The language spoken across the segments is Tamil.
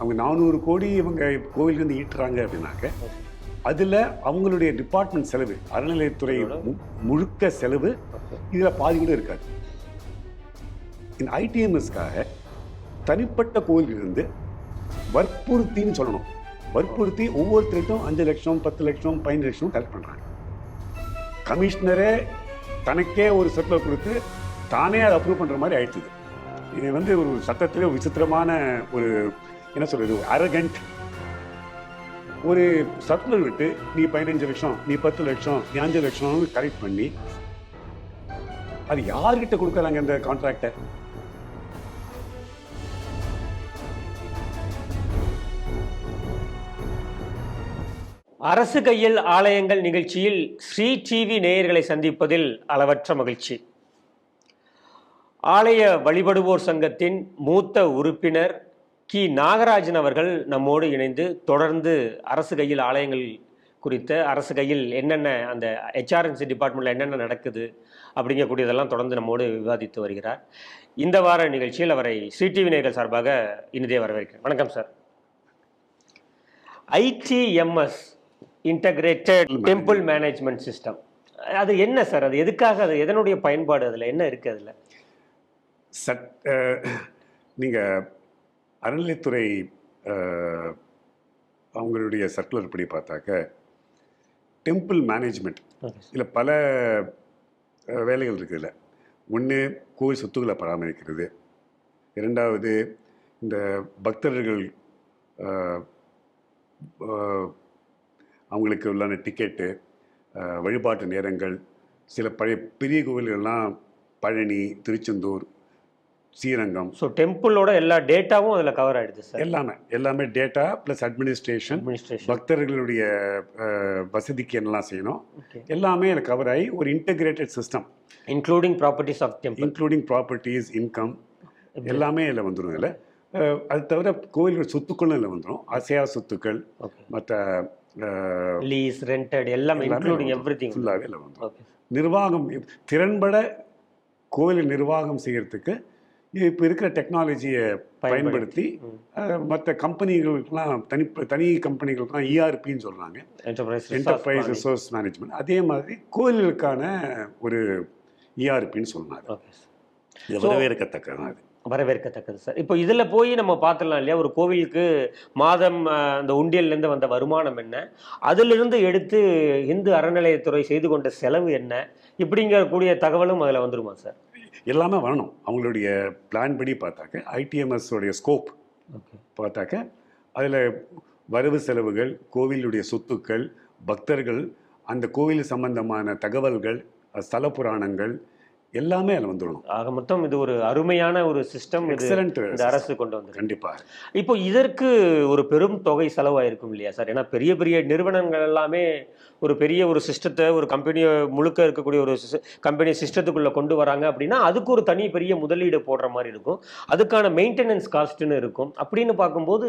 அவங்க நானூறு கோடி இவங்க கோவிலிருந்து ஈட்டுறாங்க அப்படின்னாக்க அதில் அவங்களுடைய டிபார்ட்மெண்ட் செலவு அறநிலையத்துறை முழுக்க செலவு இதில் பாதி கூட இருக்காது. இந்த ஐடிஎம்எஸ்க்காக தனிப்பட்ட கோவிலிருந்து வற்புறுத்தின்னு சொல்லணும். வற்புறுத்தி ஒவ்வொருத்தருக்கும் அஞ்சு லட்சம் பத்து லட்சம் பதினஞ்சு லட்சம் கலெக்ட் பண்ணுறாங்க கமிஷனரே தனக்கே ஒரு சர்க்குலர் கொடுத்து தானே அதை அப்ரூவ் பண்ணுற மாதிரி ஆயிடுச்சுது இது. வந்து ஒரு சட்டத்திலே விசித்திரமான ஒரு என்ன சொல்றது அரகண்ட் ஒரு சர்க்குலர் விட்டு நீ பதினஞ்சு லட்சம் நீ பத்து லட்சம் நீ அஞ்சு லட்சம் கரெக்ட் பண்ணி அது யார்கிட்ட கொடுக்குறாங்க அந்த கான்ட்ராக்டை அரசு கையில் ஆலயங்கள் நிகழ்ச்சியில் ஸ்ரீ டிவி நேயர்களை சந்திப்பதில் அளவற்ற மகிழ்ச்சி. ஆலய வழிபடுவோர் சங்கத்தின் மூத்த உறுப்பினர் கி. நாகராஜன் அவர்கள் நம்மோடு இணைந்து தொடர்ந்து அரசு கையில் ஆலயங்கள் குறித்த அரசு கையில் என்னென்ன அந்த ஹெச்ஆர்என்சி டிபார்ட்மெண்ட்டில் என்னென்ன நடக்குது அப்படிங்கக்கூடியதெல்லாம் தொடர்ந்து நம்மோடு விவாதித்து வருகிறார். இந்த வார நிகழ்ச்சியில் அவரை ஸ்ரீ டிவி நேயர்கள் சார்பாக இனிதே வரவேற்கிறேன். வணக்கம் sir. ITMS integrated temple management system அது என்ன சார்? அது எதுக்காக அது எதனுடைய பயன்பாடு அதில் என்ன இருக்குது அதில்? சட் நீங்கள் அறநிலைத்துறை அவங்களுடைய சர்க்குலர் படி பார்த்தாக்க டெம்பிள் மேனேஜ்மெண்ட் இதில் பல வேலைகள் இருக்குதுல்ல ஒன்று கோவில் சொத்துக்களை பராமரிக்கிறது. இரண்டாவது இந்த பக்தர்கள் அவங்களுக்கு உள்ளான டிக்கெட்டு வழிபாட்டு நேரங்கள் சில பழைய பெரிய கோவில்கள்லாம் பழனி திருச்செந்தூர் ஸ்ரீரங்கம். ஸோ டெம்பிளோட எல்லா டேட்டாவும் அதில் கவர் ஆயிடுது சார் எல்லாமே எல்லாமே டேட்டா ப்ளஸ் அட்மினிஸ்ட்ரேஷன் பக்தர்களுடைய வசதிக்கு என்னெல்லாம் செய்யணும். எல்லாமே அதில் கவர் ஆகி ஒரு integrated system including properties of temple including properties income எல்லாமே இதில் வந்துடும் இதில். அது தவிர கோயில்கள் சொத்துக்களும் இதில் வந்துடும் அசையா சொத்துக்கள் மற்ற லீஸ் ரெண்டட் எல்லாமே இன்க்ளூடிங் எவ்ரி திங் ஃபுல்லாகவே இதில் வந்துடும் நிர்வாகம் திறன்பட கோவில் நிர்வாகம் செய்யறதுக்கு இப்போ இருக்கிற டெக்னாலஜியை பயன்படுத்தி மற்ற கம்பெனிகளுக்கெல்லாம் தனி தனி கம்பெனிகளுக்கெல்லாம் இஆர்பின்னு சொல்கிறாங்க என்டர்பிரைஸ் என்டர்பிரைஸ் ரிசோர்ஸ் மேனேஜ்மெண்ட் அதே மாதிரி கோயில்களுக்கான ஒரு இஆர்பின்னு சொன்னாங்க ஓகே இது வரவேற்கத்தக்கது. அது வரவேற்கத்தக்கது சார் இப்போ இதில் போய் நம்ம பார்த்துடலாம் இல்லையா? ஒரு கோவிலுக்கு மாதம் அந்த உண்டியல்லேருந்து வந்த வருமானம் என்ன? அதிலிருந்து எடுத்து இந்து அறநிலையத்துறை செய்து கொண்ட செலவு என்ன? இப்படிங்கக்கூடிய தகவலும் அதில் வந்துருமா சார் எல்லாமே வரணும். அவங்களுடைய பிளான் படி பார்த்தாக்க ஐடிஎம்எஸ் உடைய ஸ்கோப் பார்த்தாக்க அதில் வரவு செலவுகள் கோவிலுடைய சொத்துக்கள் பக்தர்கள் அந்த கோவில் சம்பந்தமான தகவல்கள் ஸ்தல புராணங்கள் எல்லாமே அதில் வந்துடணும். ஆக மொத்தம் இது ஒரு அருமையான ஒரு சிஸ்டம் எக்ஸலண்ட் இந்த அரசு கொண்டு வந்திருக்கு. கண்டிப்பாக இப்போ இதற்கு ஒரு பெரும் தொகை செலவாயிருக்கும் இல்லையா சார்? ஏன்னா பெரிய பெரிய நிறுவனங்கள் எல்லாமே ஒரு பெரிய ஒரு சிஸ்டத்தை ஒரு கம்பெனியை முழுக்க இருக்கக்கூடிய ஒரு கம்பெனி சிஸ்டத்துக்குள்ளே கொண்டு வராங்க அப்படின்னா அதுக்கு ஒரு தனி பெரிய முதலீடு போடுற மாதிரி இருக்கும். அதுக்கான மெயின்டெனன்ஸ் காஸ்ட்னு இருக்கும். அப்படின்னு பார்க்கும்போது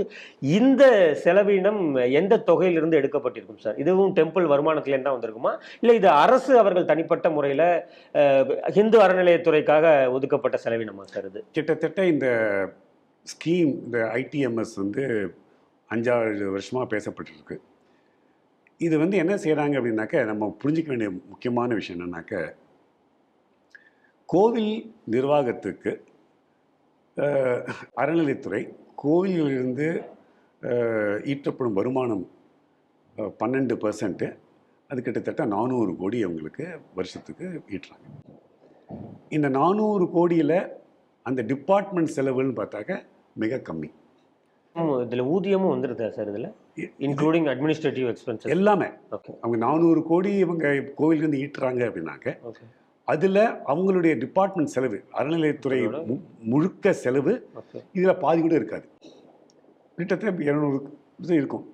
இந்த செலவினம் எந்த தொகையிலிருந்து எடுக்கப்பட்டிருக்கும் சார்? இதுவும் டெம்பிள் வருமானத்துலேருந்து தான் வந்திருக்குமா? இல்லை இது அரசு அவர்கள் தனிப்பட்ட முறையில் இந்து அறநிலையத்துறைக்காக ஒதுக்கப்பட்ட செலவினமாக சார் இது கிட்டத்தட்ட இந்த ஸ்கீம் இந்த ஐடிஎம்எஸ் வந்து அஞ்சாறு வருஷமாக பேசப்பட்டிருக்கு. இது வந்து என்ன செய்கிறாங்க அப்படின்னாக்க நம்ம புரிஞ்சிக்க வேண்டிய முக்கியமான விஷயம் என்னன்னாக்க கோவில் நிர்வாகத்துக்கு அறநிலைத்துறை கோவிலிலிருந்து அஹ், வருமானம் பன்னெண்டு பர்சன்ட்டு அது கிட்டத்தட்ட நானூறு கோடி அவங்களுக்கு வருஷத்துக்கு ஈட்டுறாங்க. இந்த நானூறு கோடியில் அந்த டிபார்ட்மெண்ட் செலவுன்னு பார்த்தாக்க மிக கம்மி. இதுல ஊதியமும் வந்துருதா சார் இதுல? இன்க்ளூடிங் அட்மினிஸ்ட்ரேட்டிவ் எக்ஸ்பென்சஸ் எல்லாமே. ஓகே அவங்க நானூறு கோடி இவங்க கோவிலிருந்து ஈட்டுறாங்க அப்படின்னாக்க அதில் அவங்களுடைய டிபார்ட்மெண்ட் செலவு அறநிலையத்துறை முழுக்க செலவு இதில் பாதி கூட இருக்காது. கிட்டத்தட்ட இரநூறு இருக்கும்.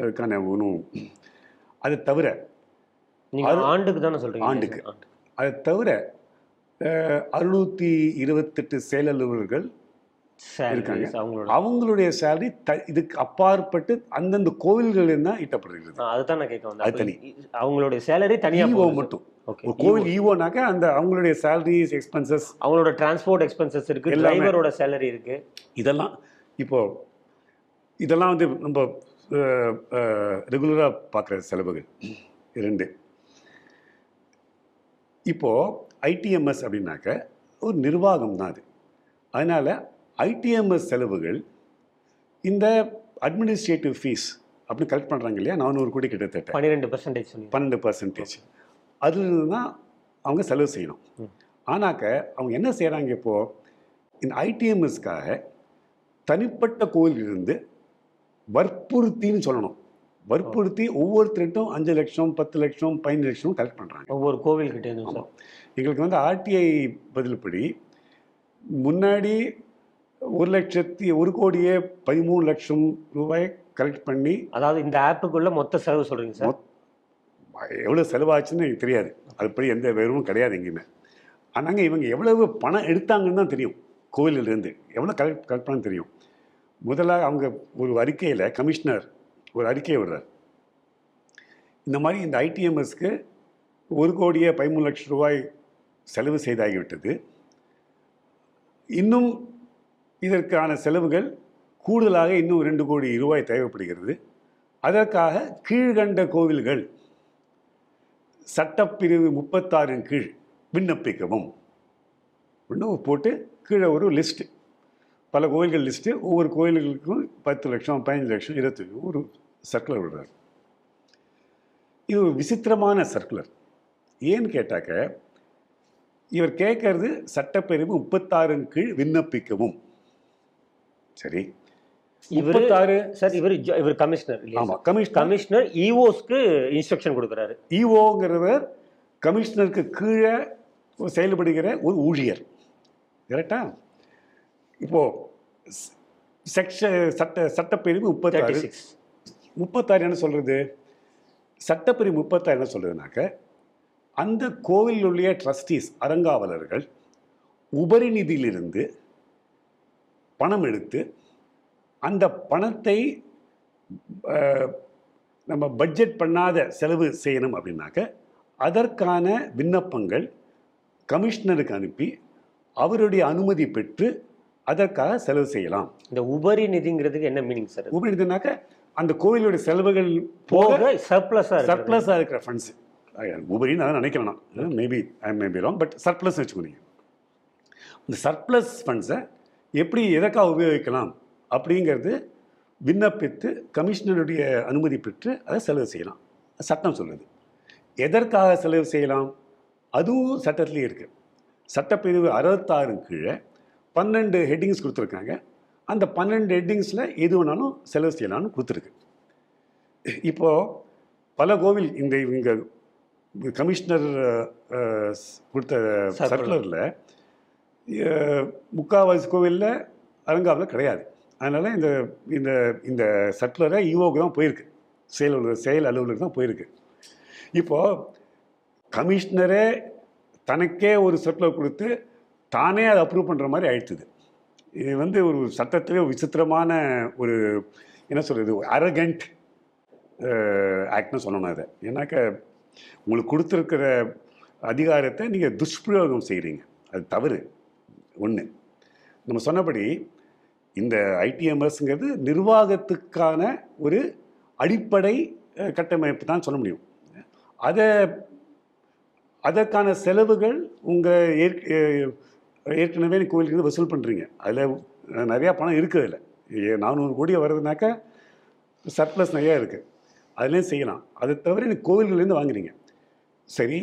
அதுக்கான ஒன்றும் அதை தவிர ஆண்டுக்கு தானே சொல்றீங்க? ஆண்டுக்கு. அதை தவிர அறுநூற்றி இருபத்தெட்டு செயலலுவலர்கள் இருக்காங்க. அவங்களுடைய சேலரி இதுக்கு அப்பாற்பட்டு அந்தந்த கோவில்களில் தான் ஈட்டப்படுகிறது. அதுதான் நான் கேட்க வந்தேன். அது தனி. அவங்களுடைய சேலரி தனியா ஈஓ போகுது. மட்டும். ஒரு கோவில் ஈஓனாக்க அந்த அவங்களுடைய சேலரிஸ் எக்ஸ்பென்சஸ் அவங்களோட டிரான்ஸ்போர்ட் எக்ஸ்பென்சஸ் இருக்கு. டிரைவரோட சேலரி இருக்கு. இதெல்லாம் இப்போ இதெல்லாம் வந்து நம்ம ரெகுலராக பார்க்குற செலவுகள். இரண்டு. இப்போது ஐடிஎம்எஸ் அப்படின்னாக்க ஒரு நிர்வாகம் தான் அது. அதனால் ஐடிஎம்எஸ் செலவுகள் இந்த அட்மினிஸ்ட்ரேட்டிவ் ஃபீஸ் அப்படி கலெக்ட் பண்ணுறாங்க இல்லையா? நானூறு கோடி கிட்டத்தட்ட. பன்னிரெண்டு பர்சன்டேஜ் பன்னெண்டு பர்சன்டேஜ் அதுலேருந்து தான் அவங்க செலவு செய்யணும். ஆனாக்க அவங்க என்ன செய்கிறாங்க இப்போது இந்த ஐடிஎம்எஸ்க்காக தனிப்பட்ட கோயிலிருந்து வற்புறுத்தின்னு சொல்லணும். வற்புறுத்தி ஒவ்வொருத்தருட்டும் அஞ்சு லட்சம் பத்து லட்சம் பதினஞ்சு லட்சம் கலெக்ட் பண்ணுறாங்க ஒவ்வொரு கோவில்கிட்ட சார். எங்களுக்கு வந்து ஆர்டிஐ பதில்படி முன்னாடி ஒரு லட்சத்தி ஒரு கோடியே பதிமூணு லட்சம் ரூபாய் கலெக்ட் பண்ணி அதாவது இந்த ஆப்புக்குள்ள மொத்த செலவு சொல்றீங்க சார்? எவ்வளோ செலவாச்சுன்னு எனக்கு தெரியாது. அதுபடி எந்த விவரமும் கிடையாது எங்கேயுமே. ஆனாங்க இவங்க எவ்வளவு பணம் எடுத்தாங்கன்னு தான் தெரியும். கோவிலிருந்து எவ்வளோ கலெக்ட் கலெக்ட் பண்ண தெரியும். முதல்ல அவங்க ஒரு அறிக்கையில் கமிஷனர் ஒரு அறிக்கையை விடுறார். இந்த மாதிரி இந்த ஐடிஎம்எஸ்க்கு ஒரு கோடியே பதிமூணு லட்சம் ரூபாய் செலவு செய்தாகிவிட்டது. இன்னும் இதற்கான செலவுகள் கூடுதலாக இன்னும் ரெண்டு கோடி ரூபாய் தேவைப்படுகிறது. அதற்காக கீழ்கண்ட கோவில்கள் சட்டப்பிரிவு முப்பத்தாறின் கீழ் விண்ணப்பிக்கவும். இன்னும் போட்டு கீழே ஒரு லிஸ்ட்டு. பல கோயில்கள் லிஸ்ட்டு. ஒவ்வொரு கோயில்களுக்கும் பத்து லட்சம் பதினஞ்சு லட்சம் இருபத்தி ஒரு சர்க்குலர் விடுறாரு. இது ஒரு விசித்திரமான சர்க்குலர். ஏன்னு கேட்டாக்க இவர் கேட்கறது சட்டப்பிரிவு முப்பத்தாறின் கீழ் விண்ணப்பிக்கவும். சரி? முப்பத்தாறு சார் இவர் இவர் கமிஷனர் ஆமாம் கமிஷனர். கமிஷனர் இஓஸ்க்கு இன்ஸ்ட்ரக்ஷன் கொடுக்குறாரு. இஓங்கிறவர் கமிஷனருக்கு கீழே செயல்படுகிற ஒரு ஊழியர். கரெக்டா? இப்போ செக்ஷ சட்ட சட்டப்பிரிவு முப்பத்தாறு. முப்பத்தாறு என்ன சொல்றது சட்டப்பிரிவு முப்பத்தாறு என்ன சொல்றதுனாக்க அந்த கோவிலில் உள்ள ட்ரஸ்டீஸ் அறங்காவலர்கள் உபரி நிதியிலிருந்து பணம் எடுத்து அந்த பணத்தை நம்ம பட்ஜெட் பண்ணாத செலவு செய்யணும் அப்படின்னாக்க அதற்கான விண்ணப்பங்கள் கமிஷனருக்கு அனுப்பி அவருடைய அனுமதி பெற்று அதற்காக செலவு செய்யலாம். இந்த உபரி நிதிங்கிறதுக்கு என்ன மீனிங் சார் உபரி நிதினாக்க அந்த கோவிலுடைய செலவுகள் போக போக சர்ப்ளஸா இருக்கு சர்ப்ளஸாக இருக்கிற ஃபண்ட்ஸ் உபரின்னு அதான் நினைக்கிறேன் நான் maybe I maybe wrong but surplus வச்சுக்கோங்க. இந்த சர்ப்ளஸ் ஃபண்ட்ஸை எப்படி எதற்காக உபயோகிக்கலாம் அப்படிங்கிறது விண்ணப்பித்து கமிஷனருடைய அனுமதி பெற்று அதை செலவு செய்யலாம். சட்டம் சொல்லுது. எதற்காக செலவு செய்யலாம்? அதுவும் சட்டத்திலேயே இருக்குது சட்டப்பிரிவு அறுபத்தாறு கீழே பன்னெண்டு ஹெட்டிங்ஸ் கொடுத்துருக்காங்க. அந்த பன்னெண்டு ஹெட்டிங்ஸில் எது வேணாலும் செலவு செய்யலாம்னு கொடுத்துருக்கு. இப்போது பல கோவில் இந்த இவங்க கமிஷனர் கொடுத்த. சர்க்குலரில் முக்கால்வாசி கோவிலில் அலங்காவில் கிடையாது. அதனால் இந்த இந்த இந்த சர்க்குலரை ஈவோக்கு தான் போயிருக்கு. செயல் அலுவலர் செயல் அலுவலருக்கு தான் போயிருக்கு. இப்போது கமிஷனரே தனக்கே ஒரு சர்க்குலர் கொடுத்து தானே அதை அப்ரூவ் பண்ணுற மாதிரி ஆயிடுச்சுது. இது வந்து ஒரு சட்டத்திலே விசித்திரமான ஒரு என்ன சொல்கிறது அரகண்ட் ஆக்ட்னு சொல்லணும் அதை. ஏன்னாக்க உங்களுக்கு கொடுத்துருக்கிற அதிகாரத்தை நீங்கள் துஷ்பிரயோகம் செய்கிறீங்க அது தவறு. ஒன்று நம்ம சொன்னபடி இந்த ஐடிஎம்எஸ்ங்கிறது நிர்வாகத்துக்கான ஒரு அடிப்படை கட்டமைப்பு தான் சொல்ல முடியும். அதை அதற்கான செலவுகள் உங்கள் ஏற்க ஏற்கனவே நீ கோயிலுக்கு வசூல் பண்ணுறீங்க அதில் நிறையா பணம் இருக்குது அதில். நானூறு கோடி வருதுனாக்கா சர்ப்ளஸ் நிறையா இருக்குது அதுலேயும் செய்யலாம். அதை தவிர நீ கோவில்கள்லேருந்து வாங்குறீங்க. சரி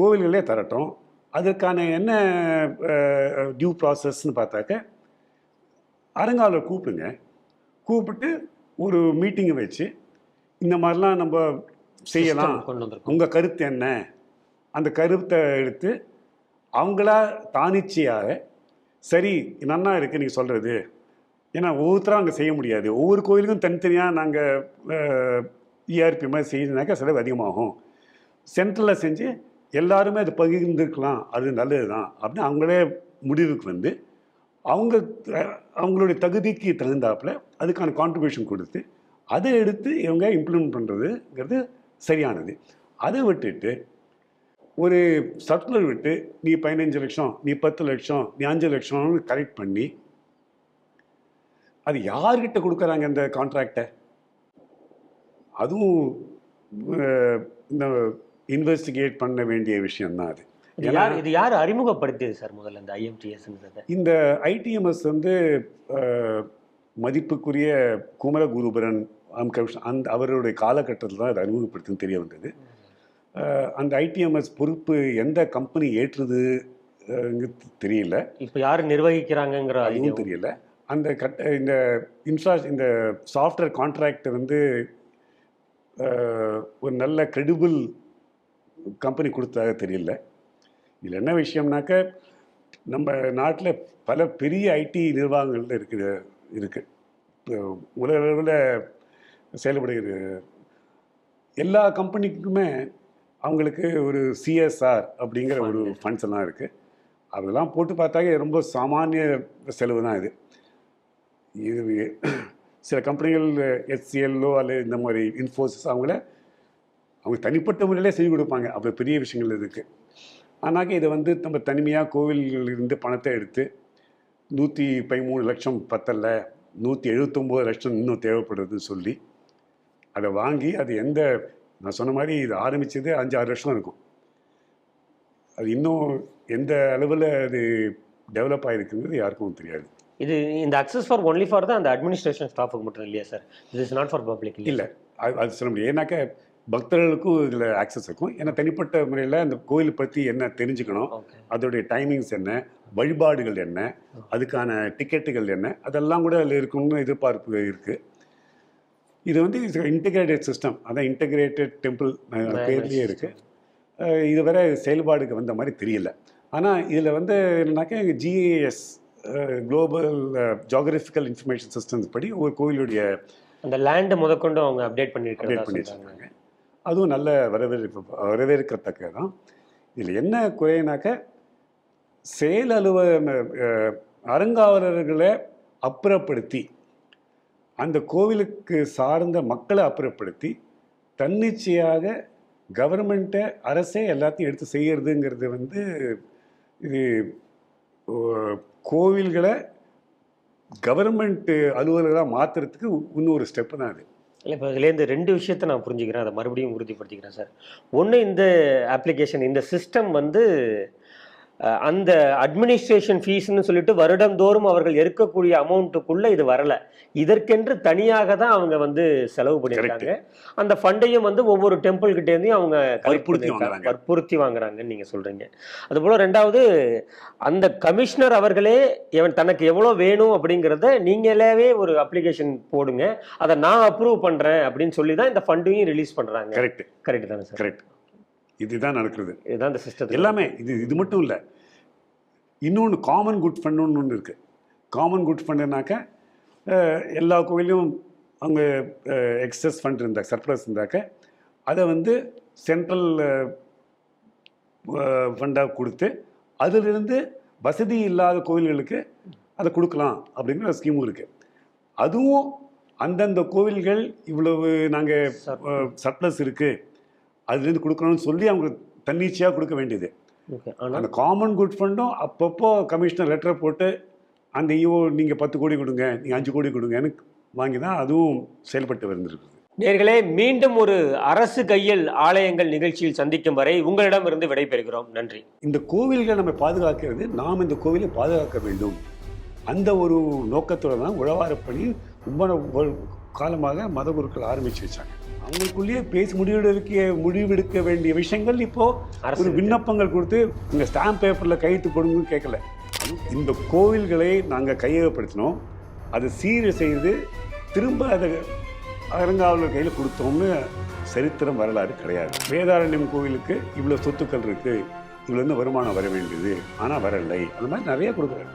கோவில்களே தரட்டும். அதற்கான என்ன டியூ ப்ராசஸ்ன்னு பார்த்தாக்க அரங்காவலர் கூப்பிடுங்க. கூப்பிட்டு ஒரு மீட்டிங்கை வச்சு இந்த மாதிரிலாம் நம்ம செய்யலாம். உங்கள் கருத்து என்ன? அந்த கருத்தை எடுத்து அவங்களா தானிச்சையாக சரி நன்னா இருக்குது நீங்கள் சொல்கிறது ஏன்னா ஒவ்வொருத்தரும் அங்கே செய்ய முடியாது. ஒவ்வொரு கோயிலுக்கும் தனித்தனியாக நாங்கள் இஆர்பி மாதிரி செய்யணுனாக்கா செலவு அதிகமாகும். சென்ட்ரலில் செஞ்சு எல்லாருமே அதை பகிர்ந்துருக்கலாம் அது நல்லது தான் அப்படின்னு அவங்களே முடிவுக்கு வந்து அவங்க அவங்களுடைய தகுதிக்கு தகுந்தாப்புல அதுக்கான கான்ட்ரிபியூஷன் கொடுத்து அதை எடுத்து இவங்க இம்ப்ளிமெண்ட் பண்ணுறதுங்கிறது சரியானது. அதை விட்டுட்டு ஒரு சர்க்குலர் விட்டு நீ பதினஞ்சு லட்சம் நீ பத்து லட்சம் நீ அஞ்சு லட்சம்னு கலெக்ட் பண்ணி அது யார்கிட்ட கொடுக்குறாங்க இந்த கான்ட்ராக்டை அதுவும் இந்த இன்வெஸ்டிகேட் பண்ண வேண்டிய விஷயம்தான் அது. இது யார் இது யார் அறிமுகப்படுத்தியது சார் முதல்ல இந்த ஐஎம்டிஎஸ்ன்றதை இந்த ஐடிஎம்எஸ் வந்து மதிப்புக்குரிய குமரகுருபரன் ராமகிருஷ்ணன் அந்த அவருடைய காலகட்டத்தில் தான் அதை அறிமுகப்படுத்துன்னு தெரிய வந்தது. அந்த ஐடிஎம்எஸ் பொறுப்பு எந்த கம்பெனி ஏற்றுது தெரியல. இப்போ யார் நிர்வகிக்கிறாங்கங்கிற அதுவும் தெரியல. அந்த கட்ட இந்த இன்ஃப்ரா இந்த சாஃப்ட்வேர் கான்ட்ராக்ட் வந்து ஒரு நல்ல கிரெடிபிள் கம்பெனி கொடுத்ததாக தெரியல. இதில் என்ன விஷயம்னாக்க நம்ம நாட்டில் பல பெரிய ஐடி நிர்வாகங்கள் இருக்குது இருக்கு. இப்போ உலக அளவில் செயல்படுகிறது. எல்லா கம்பெனிக்குமே அவங்களுக்கு ஒரு சிஎஸ்ஆர் அப்படிங்கிற ஒரு ஃபண்ட்ஸ் எல்லாம் இருக்குது அதெல்லாம் போட்டு பார்த்தாக்க ரொம்ப சாமானிய செலவு தான் இது. இது சில கம்பெனிகள் எச்சிஎல்லோ அல்லது இந்த மாதிரி இன்ஃபோசிஸ் அவங்கள அவங்க தனிப்பட்ட முறையிலே செஞ்சு கொடுப்பாங்க. அப்போ பெரிய விஷயங்கள் இருக்குது ஆனாக்க இதை வந்து நம்ம தனிமையாக கோவில்களிலிருந்து பணத்தை எடுத்து நூற்றி பதிமூணு லட்சம் பத்தல்ல நூற்றி எழுபத்தொம்போது லட்சம் இன்னும் தேவைப்படுதுன்னு சொல்லி அதை வாங்கி அது எந்த நான் சொன்ன மாதிரி இது ஆரம்பித்தது அஞ்சு ஆறு வருஷம் இருக்கும். அது இன்னும் எந்த அளவில் அது டெவலப் ஆகிருக்குங்கிறது யாருக்கும் தெரியாது. இது இந்த அக்சஸ் ஃபார் ஒன்லி ஃபார் தான் அந்த அட்மினிஸ்ட்ரேஷன் ஸ்டாஃபுக்கு மட்டும் இல்லையா சார் இது இஸ் நாட் ஃபார் பப்ளிக் இல்லை. அது அது சொல்ல முடியாது. ஏன்னாக்க பக்தர்களுக்கும் இதில் ஆக்சஸ் இருக்கும். ஏன்னா தனிப்பட்ட முறையில் அந்த கோயில் பற்றி என்ன தெரிஞ்சுக்கணும் அதோடைய டைமிங்ஸ் என்ன வழிபாடுகள் என்ன அதுக்கான டிக்கெட்டுகள் என்ன அதெல்லாம் கூட அதில் இருக்கணும்னு எதிர்பார்ப்பு இருக்குது இது வந்து இன்டகிரேட்டட் சிஸ்டம் அதான் இன்டகிரேட்டட் டெம்பிள் பேர்லேயே இருக்குது இதுவரை செயல்பாடுக்கு வந்த மாதிரி தெரியல. ஆனால் இதில் வந்து என்னன்னாக்கா GAS global geographical information systems படி ஒரு கோயிலுடைய அந்த லேண்டை முதற்கொண்டு அவங்க அப்டேட் அப்டேட் பண்ணியிருக்கிறதா பண்ணி சொல்றாங்க. வச்சுருக்காங்க அதுவும் நல்ல வரவேற்பு வரவேற்கத்தக்க தான் இதில் என்ன குறைனாக்க செயல் அலுவ அறங்காவலர்களை அப்புறப்படுத்தி அந்த கோவிலுக்கு சார்ந்த மக்களை அப்புறப்படுத்தி தன்னிச்சையாக கவர்மெண்ட்டை அரசே எல்லாத்தையும் எடுத்து செய்கிறதுங்கிறது வந்து இது கோவில்களை கவர்மெண்ட் அலுவலர்களாக மாற்றுறதுக்கு இன்னொரு ஸ்டெப்பு தான் அது. இல்லை இப்போ இதுலேருந்து ரெண்டு விஷயத்தை நான் புரிஞ்சுக்கிறேன். அதை மறுபடியும் உறுதிப்படுத்திக்கிறேன் சார். ஒன்று இந்த அப்ளிகேஷன் இந்த சிஸ்டம் வந்து அந்த அட்மினிஸ்ட்ரேஷன் ஃபீஸ்னு சொல்லிட்டு வருடந்தோறும் அவர்கள் எடுக்கக்கூடிய அமௌண்ட்டுக்குள்ள இது வரல. இதற்கென்று தனியாக தான் அவங்க வந்து செலவு பண்ணியிருக்காங்க. அந்த ஃபண்டையும் வந்து ஒவ்வொரு டெம்பிள் கிட்டேருந்தையும் அவங்க வற்புறுத்தி வாங்குறாங்கன்னு நீங்க சொல்றீங்க. அதுபோல ரெண்டாவது அந்த கமிஷனர் அவர்களே இவன் தனக்கு எவ்வளோ வேணும் அப்படிங்கிறத நீங்களாவே ஒரு அப்ளிகேஷன் போடுங்க. அதை நான் அப்ரூவ் பண்றேன் அப்படின்னு சொல்லி தான் இந்த ஃபண்டையும் ரிலீஸ் பண்றாங்க. கரெக்ட் கரெக்ட் தானே சார் கரெக்ட் இதுதான் நடக்கிறது. இதுதான் இந்த சிஸ்டத்தில் எல்லாமே இது இது மட்டும் இல்லை. இன்னொன்று காமன் குட் ஃபண்டுன்னு ஒன்று இருக்குது காமன் குட் ஃபண்டுனாக்க எல்லா கோயிலையும் அவங்க எக்ஸஸ் ஃபண்ட் இருந்தா சர்ப்ளஸ் இருந்தாக்க அதை வந்து சென்ட்ரல் ஃபண்டாக கொடுத்து அதிலிருந்து வசதி இல்லாத கோயில்களுக்கு அதை கொடுக்கலாம் அப்படிங்கிற ஸ்கீமும் இருக்குது அதுவும் அந்தந்த கோவில்கள் இவ்வளவு நாங்கள் சர்ப்ளஸ் இருக்குது அதுலேருந்து கொடுக்கணும்னு சொல்லி அவங்க தன்னிச்சையாக கொடுக்க வேண்டியது. அந்த காமன் குட் ஃபண்டும் அப்பப்போ கமிஷனர் லெட்டர் போட்டு அந்த ஐயோ நீங்கள் பத்து கோடி கொடுங்க நீங்கள் அஞ்சு கோடி கொடுங்கன்னு வாங்கி தான் அதுவும் செயல்பட்டு வந்திருக்குது. நேர்களே மீண்டும் ஒரு அரசு கையில் ஆலயங்கள் நிகழ்ச்சியில் சந்திக்கும் வரை உங்களிடமிருந்து விடைபெறுகிறோம். நன்றி. இந்த கோவில்களை நம்ம பாதுகாக்கிறது நாம் இந்த கோவிலை பாதுகாக்க வேண்டும். அந்த ஒரு நோக்கத்தோட தான் உழவாரப் பணி ரொம்ப காலமாக மதகுருக்கள் ஆரம்பிச்சு வச்சாங்க. அவங்களுக்குள்ளேயே பேசி முடிவெடுக்க முடிவெடுக்க வேண்டிய விஷயங்கள் இப்போ அரசு ஒரு விண்ணப்பங்கள் கொடுத்து இந்த ஸ்டாம்ப் பேப்பரில் கையெழுத்து போடுங்கன்னு கேட்கல. இந்த கோவில்களை நாங்கள் கையகப்படுத்தினோம். அதை சீர் செய்து திரும்ப அதை அறங்காவலர் கையில் கொடுத்தோம்னு சரித்திரம் வரலாறு கிடையாது. வேதாரண்யம் கோவிலுக்கு இவ்வளோ சொத்துக்கள் இருக்குது இவ்வளோ வருமானம் வர வேண்டியது. ஆனால் வரலை. அந்த மாதிரி நிறைய கொடுக்குறாங்க.